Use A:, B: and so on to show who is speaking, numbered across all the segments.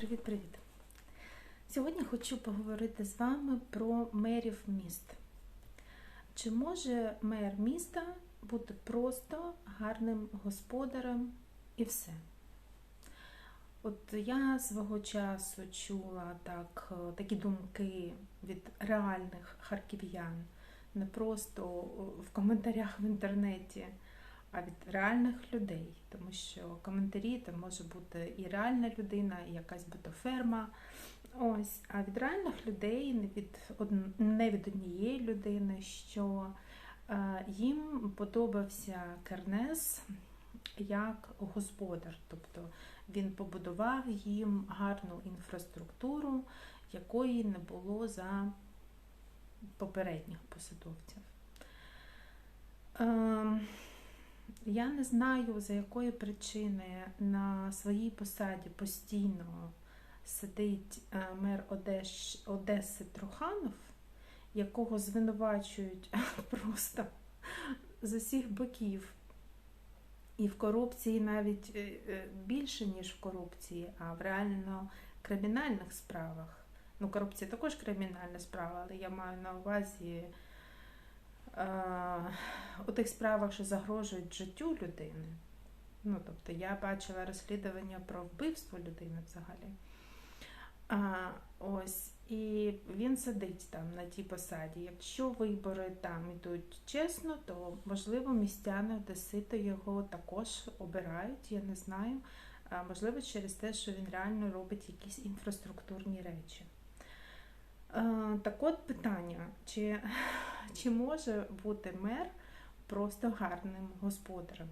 A: Привіт-привіт! Сьогодні хочу поговорити з вами про мерів міст. Чи може мер міста бути просто гарним господарем і все? От я свого часу чула так, е, такі думки від реальних харків'ян, не просто в коментарях в інтернеті а від реальних людей, тому що коментарі там може бути і реальна людина, і якась ботоферма. Ось, а від реальних людей, не від не від однієї людини, що е, їм подобався Кернес як господар, тобто він побудував їм гарну інфраструктуру, якої не було за попередніх посадовців. Е, я не знаю, за якої причини на своїй посаді постійно сидить е, мер Одес... Одеси Труханов, якого звинувачують просто з усіх боків. І в корупції навіть е, е, більше, ніж в корупції, а в реально кримінальних справах. Ну, корупція також кримінальна справа, але я маю на увазі у тих справах, що загрожують життю людини. Ну, тобто я бачила розслідування про вбивство людини взагалі. А, Ось, і він сидить там на тій посаді. Якщо вибори там йдуть чесно, то можливо містяни Одесити його також обирають, я не знаю. А, Можливо, через те, що він реально робить якісь інфраструктурні речі. А, так от питання, чи чи може бути мер просто гарним господарем?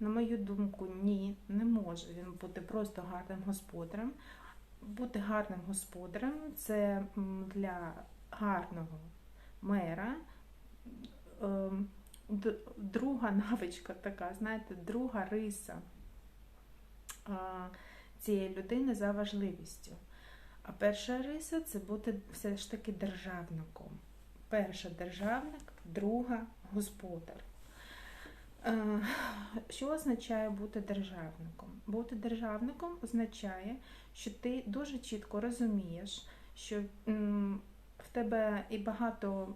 A: На мою думку, ні, не може він бути просто гарним господарем. Бути гарним господарем це для гарного мера. Ем, друга навичка така, знаєте, друга риса цієї людини за важливістю. А перша риса це бути все ж таки державником. Перша державник, друга господар. Е, що означає бути державником? Бути державником означає, що ти дуже чітко розумієш, що в тебе і багато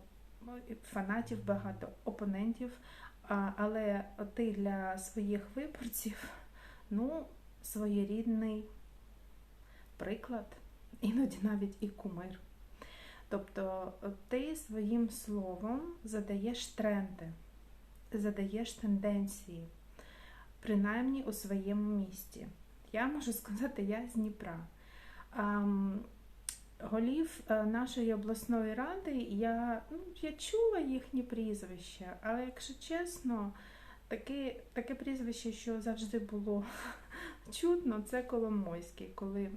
A: фанатів, багато опонентів, але ти для своїх виборців ну, своєрідний приклад, іноді навіть і кумир. Тобто своїм словом задаєш тренди, задаєш тенденції, принаймні у своєму місті. Я можу сказати, я з Дніпра. Голів е, нашої обласної ради я ну, я чула їхні прізвища, але, якщо чесно, таке таке прізвище, що завжди було чутно, це Коломойський, коли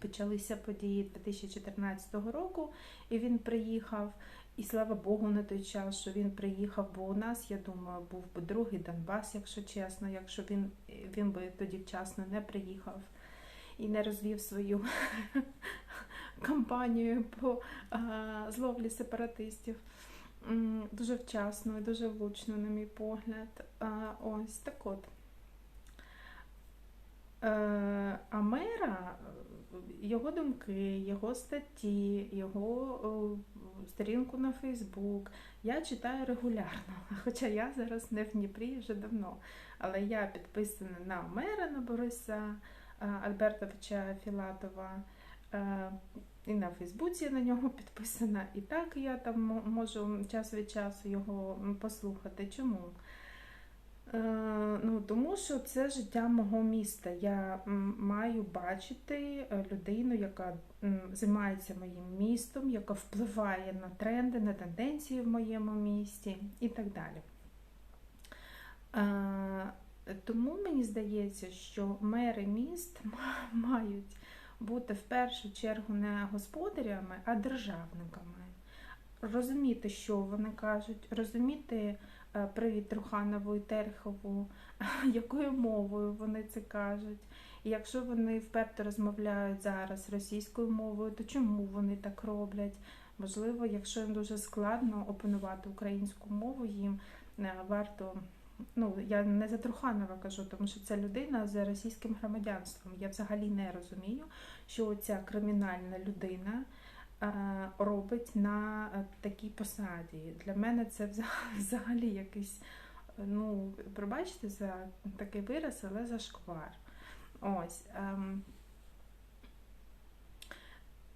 A: почалися події 2014 року, і він приїхав. І слава Богу, на той час, що він приїхав, бо у нас, я думаю, був би другий Донбас, якщо чесно, якщо він він би тоді вчасно не приїхав і не розвів свою кампанію по зловлі сепаратистів. Дуже вчасно і дуже влучно, на мій погляд. Ось так от. Е, а мера його думки, його статті, його сторінку на Фейсбук я читаю регулярно. Хоча я зараз не в Дніпрі вже давно. Але я підписана на мера на Бориса Альбертовича Філатова. І на Фейсбуці я на нього підписана. І так я там можу час від часу його послухати. Чому? Е, ну, Тому що це життя мого міста. Я маю бачити е, людину, яка займається моїм містом, яка впливає на тренди, на тенденції в моєму місті і так далі. Е, тому мені здається, що мери міст мають бути в першу чергу не господарями, а державниками. Розуміти, що вони кажуть, розуміти. Е, привіт Труханову і Терхову, якою мовою вони це кажуть. І якщо вони вперто розмовляють зараз російською мовою, то чому вони так роблять? Можливо, якщо їм дуже складно опанувати українську мову, їм е, варто ну я не за Труханова кажу, тому що це людина з російським громадянством. Я взагалі не розумію, що ця кримінальна людина робить на е, такій посаді. Для мене це вза- взагалі якийсь, е, ну, пробачте за такий вираз, але зашквар. Ось.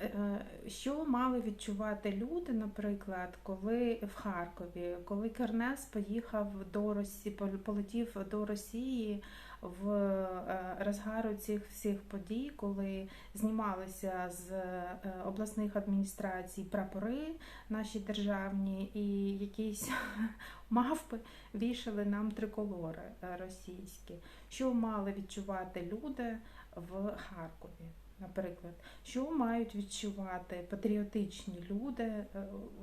A: Ем, Е, Що мали відчувати люди, наприклад, коли в Харкові, коли Кернес поїхав до Росії, полетів до Росії в е, розгару цих всіх подій, коли знімалися з е, обласних адміністрацій прапори наші державні, і якісь мавпи вішали нам триколори е, російські. Що мали відчувати люди в Харкові? Наприклад, що мають відчувати патріотичні люди е,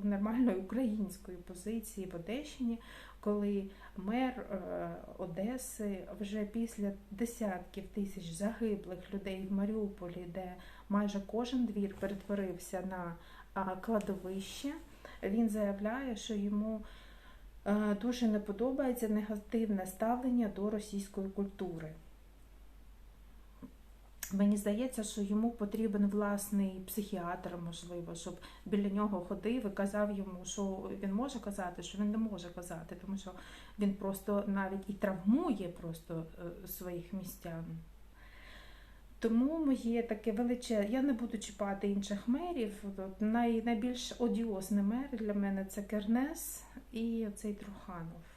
A: у нормальної української позиції в Одещині, коли мер е, Одеси вже після десятків тисяч загиблих людей в Маріуполі, де майже кожен двір перетворився на кладовище, він заявляє, що йому е, дуже не подобається негативне ставлення до російської культури. Мені здається, що йому потрібен власний психіатр, можливо, щоб біля нього ходив і казав йому, що він може казати, що він не може казати, тому що він просто навіть і травмує просто е, своїх містян. Тому моє таке величезне, я не буду чіпати інших мерів. Най, найбільш одіозний мер для мене це Кернес і цей Труханов.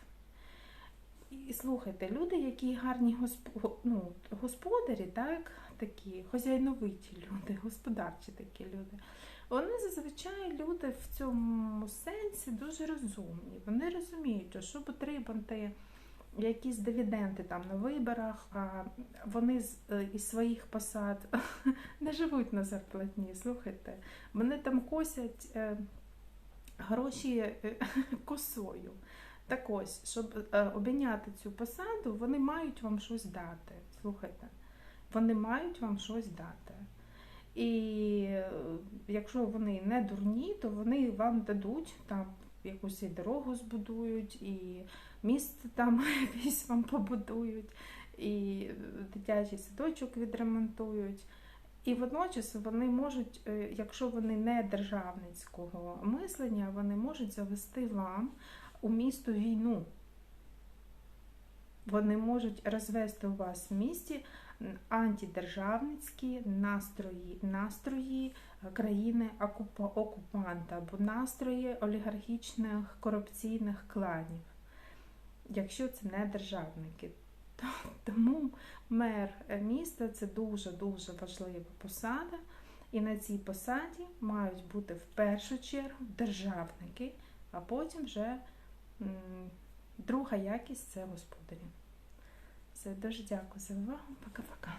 A: І слухайте, люди, які гарні госп... ну, господарі, так, такі хозяйновиті люди, господарчі такі люди. Вони зазвичай люди в цьому сенсі дуже розумні. Вони розуміють, що щоб отримати якісь дивіденди там на виборах, а вони з е, із своїх посад не живуть на зарплатні. Слухайте, вони там косять е, гроші е, косою. Так ось, щоб е, обійняти цю посаду, вони мають вам щось дати. Слухайте, вони мають вам щось дати. І е, якщо вони не дурні, то вони вам дадуть там якусь і дорогу збудують, і місце там якесь вам побудують, і дитячий садочок відремонтують. І водночас вони можуть, е, якщо вони не державницького мислення, вони можуть завести вам у місто війну. Вони можуть розвести у вас в місті антидержавницькі настрої, настрої країни окупанта або настрої олігархічних корупційних кланів, якщо це не державники. Тому мер міста це дуже-дуже важлива посада, і на цій посаді мають бути в першу чергу державники, а потім вже друга якість це господарі. Все, дуже дякую за увагу. Пока-пока.